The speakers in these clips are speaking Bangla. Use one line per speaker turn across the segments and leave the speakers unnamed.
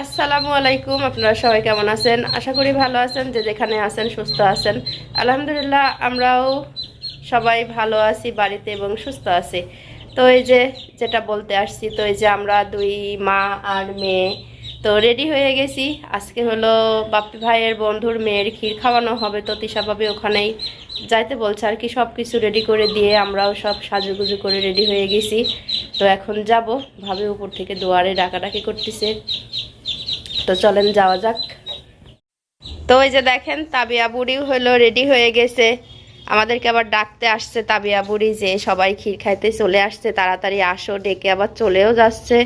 আসসালামু আলাইকুম, আপনারা সবাই কেমন আছেন? আশা করি ভালো আছেন, যে যেখানে আছেন, সুস্থ আছেন। আলহামদুলিল্লাহ, আমরাও সবাই ভালো আছি, বাড়িতে এবং সুস্থ আছি। তো এই যে যেটা বলতে আসছি, তো এই যে আমরা দুই মা আর মেয়ে, তো রেডি হয়ে গেছি। আজকে হলো বাপ্পি ভাইয়ের বন্ধুর মেয়ের ক্ষীর খাওয়ানো হবে, তো তিশাভাবে ওখানেই যাইতে বলছে আর কি সব কিছু রেডি করে দিয়ে আমরাও সব সাজুগুজু করে রেডি হয়ে গেছি। তো এখন যাব, ভাবে উপর থেকে দুয়ারে ডাকাডাকি করতেছে। তো চলেন যাওয়া যাক। তো ওই যে দেখেন তাবিয়া বুড়ি হলো রেডি হয়ে গেছে। আমাদেরকে আবার ডাকতে আসছে তাবিয়া বুড়ি যে সবাই ক্ষীর খাইতে চলে আসছে তাড়াতাড়ি আসো ডেকে আবার চলেও যাচ্ছে।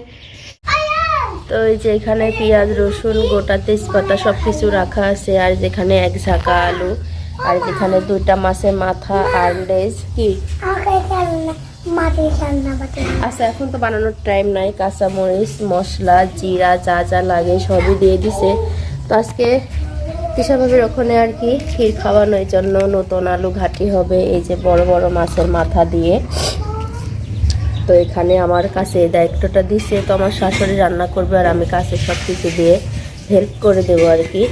তো এই যে এখানে পেঁয়াজ রসুন গোটা তেজপাতা সব কিছু রাখা আছে আর যেখানে এক ঝাঁকা আলু আর যেখানে দুইটা মাছের মাথা আর লেজ কি? আচ্ছা এখন তো বানানোর টাইম নাই। কাঁচামরিচ, মশলা, জিরা, যা যা লাগে সবই দিয়ে দিছে। তো আজকে কৃষকভাবের ওখানে আর কি ক্ষীর খাওয়ানোর জন্য নতুন আলু ঘাটি হবে, এই যে বড় বড় মাছের মাথা দিয়ে। তো এখানে আমার কাছে দায়িত্বটা দিছে, তো আমার শাশুড়ি রান্না করবে আর আমি কাছে সব কিছু দিয়ে হেল্প করে দেবো আর কি।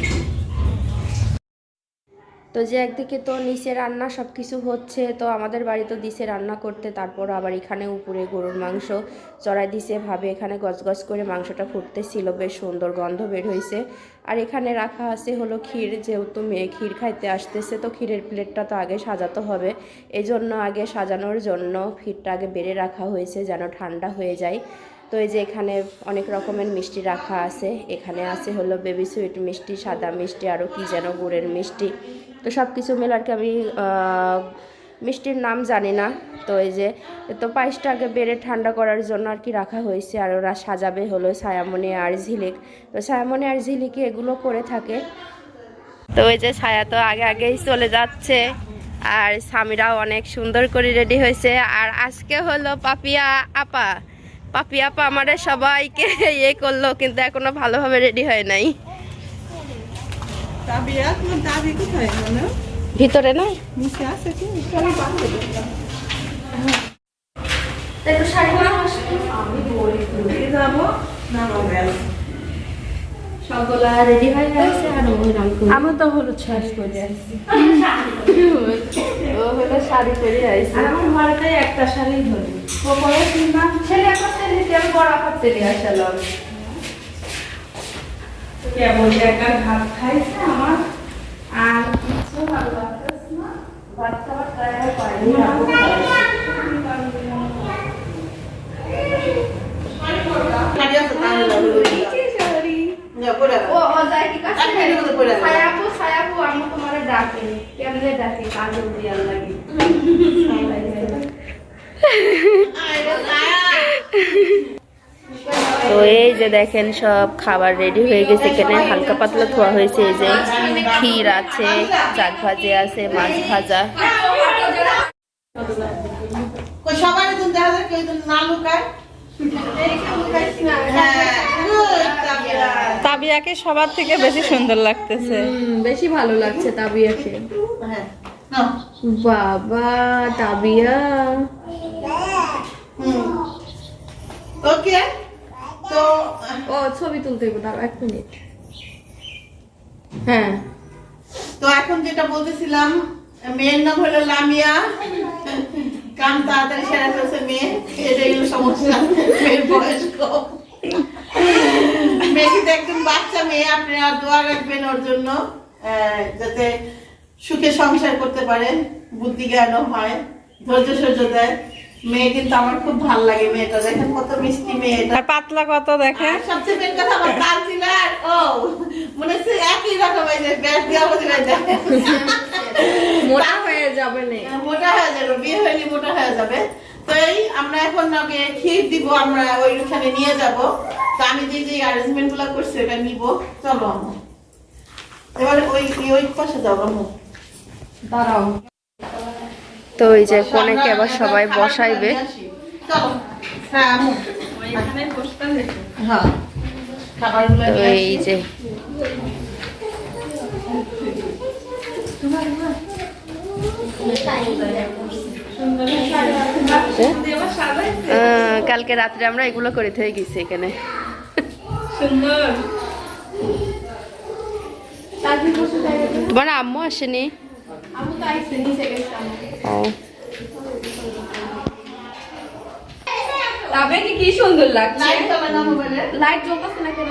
তো যে একদিকে তো নিচে রান্না সব কিছু হচ্ছে, তো আমাদের বাড়ি তো দিছে রান্না করতে, তারপর আবার এখানে উপরে গরুর মাংস চড়াই দিছে, ভাবে এখানে গজগজ করে মাংসটা ফুটতেছিল, বেশ সুন্দর গন্ধ বের হয়েছে আর এখানে রাখা আছে হলো ক্ষীর, যেহেতু মেয়ে ক্ষীর খাইতে আসতেছে, তো ক্ষীরের প্লেটটা তো আগে সাজাতে হবে। এই জন্য আগে সাজানোর জন্য ক্ষীরটা আগে বেড়ে রাখা হয়েছে, যেন ঠান্ডা হয়ে যায়। তো এই যে এখানে অনেক রকমের মিষ্টি রাখা আছে। এখানে আছে হলো বেবি সুইট মিষ্টি, সাদা মিষ্টি আরও কি যেন গুড়ের মিষ্টি। তো সব কিছু মিলে আর কি আমি মিষ্টির নাম জানি না। তো এই যে, তো পায়েসটা আগে বেড়ে ঠান্ডা করার জন্য আর কি রাখা হয়েছে। আর ওরা সাজাবে হলো ছায়ামণি আর ঝিলিক। তো ছায়ামণি আর ঝিলিকে এগুলো করে থাকে। তো ওই যে ছায়া তো আগে আগেই চলে যাচ্ছে। আর স্বামীরাও অনেক সুন্দর করে রেডি হয়েছে। আর আজকে হলো পাপিয়া আপা। পাপিয়া আপা আমাদের সবাইকে ইয়ে করল কিন্তু এখনও ভালোভাবে রেডি হয় নাই। ভিতরে না
আমি বলি তুমি যাব? না
সবগুলা রেডি হয়ে গেছে আর ওই রং
আমার তো হলো শেষ করে আসছি।
ও হলো শাড়ি পরে আইছে।
আমার মারাটাই একটা শাড়ি ধরে।
ও পরে কিনলাম ছেলে একটা ছেলে আমি বড় করতে নিয়ে আসলাম
কেমন একা ভাত খাইছে আমার? আর কিছু ভালো লাগতেছে না?
ভাত খাবার ট্রাই করেনি আপু ও ও যাই কি কাছে ছায়াপু ছায়াপু আমি তোমারে ডাকে। কেমনে ডাকে? কাজল দিয়ার লাগে। তো এই যে দেখেন সব খাবার রেডি হয়ে গেছে। এখানে হালকা পাতলা ধোয়া হয়েছে। এই যে ক্ষীর আছে চাক ভাজি আছে মাছ ভাজা।
সবাই না লুকায়। হ্যাঁ।
তাবিয়াকে সবার থেকে বেশি সুন্দর লাগতেছে।
বেশি ভালো লাগছে তাবিয়াকে।
হ্যাঁ,
বাবা তাবিয়া।
Okay, তো
ও ছবি তুলতে হবে দাঁড়াও এক মিনিট। হ্যাঁ।
তো এখন যেটা বলতেছিলাম মেয়ের নাম হলো লামিয়া। কাম তাড়াতাড়ি সেরা ফেলছে মেয়ে এটাই হলো সমস্যা মেয়ের বয়স কম। মেয়ে কিন্তু একদম বাচ্চা মেয়ে আপনারা দোয়া রাখবেন ওর জন্য যাতে সুখে সংসার করতে পারে বুদ্ধি জ্ঞানও হয় ধৈর্য সহ্য দেয়। মেয়ে কিন্তু আমার খুব ভালো লাগে মেয়েটা দেখেন কত মিষ্টি মেয়ে এটা।
আর পাতলা কত দেখে?
সবচেয়ে মেন কথা আমার কাল ছিল আর ও মনে হচ্ছে একই রকম এই যে ব্যাস দেওয়া বোঝা
মোটা হয়ে যাবে
মোটা হয়ে যাবে বিয়ে হয়নি মোটা হয়ে যাবে। তো এই আমরা এখন আগে ক্ষীর দিব আমরা ওইখানে নিয়ে যাব। তো আমি যে যে অ্যারেঞ্জমেন্টগুলো করছি ওটা নিব। চলো আমু এবার ওই ওই পাশে যাব আমু
দাঁড়াও। তো এই যে কোনেকে আবার সবাই বসাইবে?
চলো। হ্যাঁ আমু হ্যাঁ
তো এই যে। কালকে রাত্রে আমরা এগুলো করে থেকে গেছি এখানে।
সুন্দর।
তোমার আম্মু আসেনি।
আমি তো আইসি নিচে গেছিলাম
ও।
তবে কি কি সুন্দর লাগছে?
লাইট
জ্বলতেছে না কেন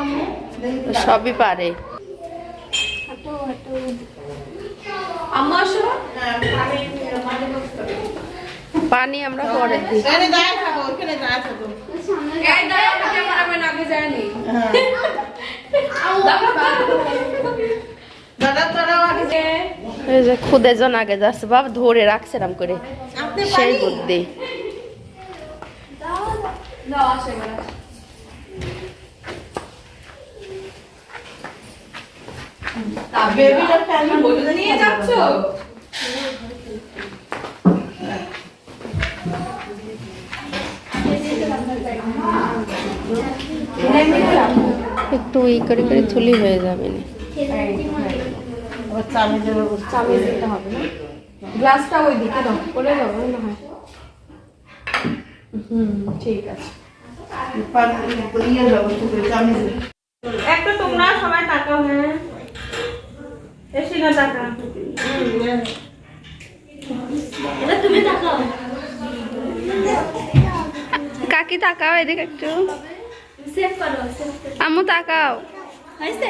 সবই পারে।
আম্মা আসো।
পানি আমরা পরে দিই
এখানে দাঁড়ায় থাকো ওখানে দাঁড়ায় থাকো
এই দাঁড়াও ক্যামেরা ম্যান আগে যায়নি
হ্যাঁ দাদা তোরাও আগে
যে
এই যে খুদে জন আগে যাচ্ছে বাবা ধরে রাখছে এরম করে। সেই বুদ্ধি।
নিয়ে যাচ্ছ?
একটু ই করে করে থুলি হয়ে যাবে না।
চাবি দেবে
দিতে হবে না? গ্লাসটা ওই দিকে দাও করে দাও মনে হয়। হুম ঠিক আছে।
ইয়ে দেবে।
একটা তোমরা সবাই হ্যাঁ। এসে না তাকা এটা তুমি তাকাও
কাকি তাকাও এদিকে একটু।
সেভ করো
আম্মু তাকাও।
হয়েছে?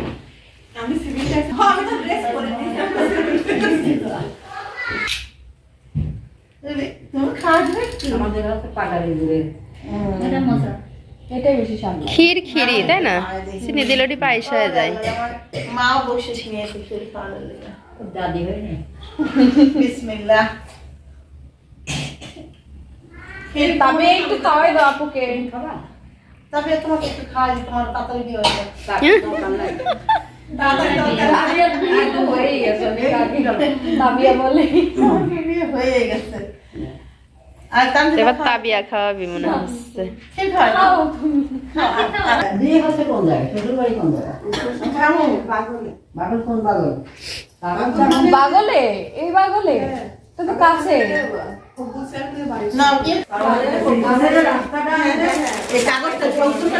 আমি সিভিলটা আমি তো ড্রেস করে
তুমি খাওয়া
আমাদের হাতে পাটালি ঘুরে।
এটাই বেশি সামনে।
ক্ষীর খিরি তাই না? চিনি দিলটি পায়েস হয়ে যায়।
মাও বসে নিয়েছে শরীর খাওয়ানোর
দাদি
বিসমিল্লাহ।
তবে একটু খাওয়াই দাও আপুকে।
তবে তোমাকে একটু খাওয়াই তোমার তাড়াতাড়ি দিয়ে হয়ে
এবার তাবিয়া খাওয়াবি মনে হচ্ছে।
কোন বাগল
এই বাগলে তো তো কাছে।
না কি এই কাগজটা চৌদ্দটা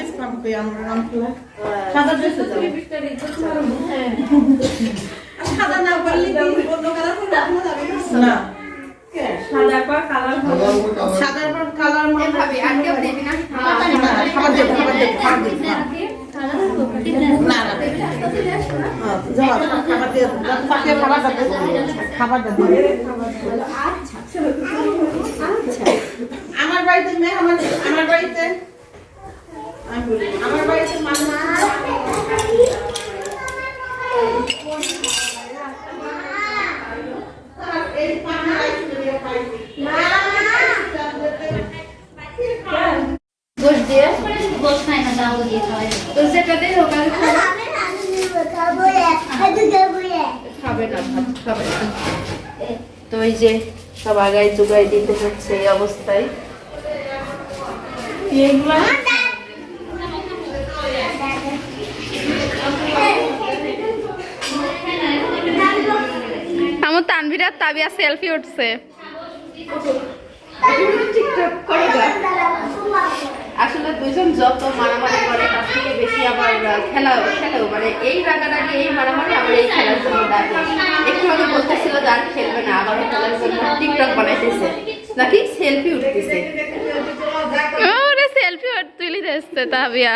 আমরা
রং খেলা
সাদা না বললে অন্য কালার করে না
সাদা পর কালার
সাদার পর কালার মনে
ভাবি আর কেউ না
খাবার দেবো খাবার দেবো খাবার দেবো না না হ্যাঁ, যাও, খাবার দিয়ে দাও। তাকে খাবারটা দেবো। খাবারটা দিয়ে দাও। আমার বাড়িতে আমার বাড়িতে আমার বাড়িতে মামা এই দিয়ে?
গোশ
খায় না ডাউল দিয়ে খাওয়াই
তো যেটা হোক আমি খাবে। না খাবে না। তো এই যে সব আগাই জোগাই দিতে হচ্ছে এই অবস্থায়। আমার তানভীরার তাবিয়া সেলফি উঠছে। আসলে দুজন যত মারামারি করে তার থেকে বেশি আবার খেলা খেলেও মানে এই রাগারাগি এই মারামারি আবার এই খেলার জন্য ডাকে একটু আগে বলতেছিল যে আর খেলবে না আবারও খেলার জন্য টিকটক বানাইতেছে। নাকি সেলফি উঠতেছে? ওরে সেলফি তুলি দিচ্ছে তাবিয়া।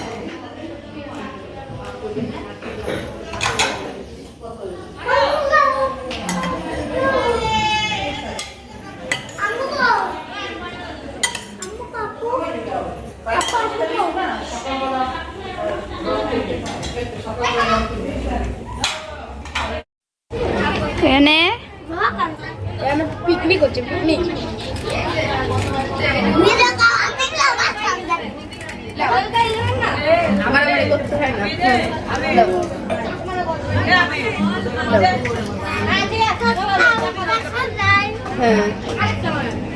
এখানে পিকনিক হচ্ছে পিকনিক হ্যাঁ।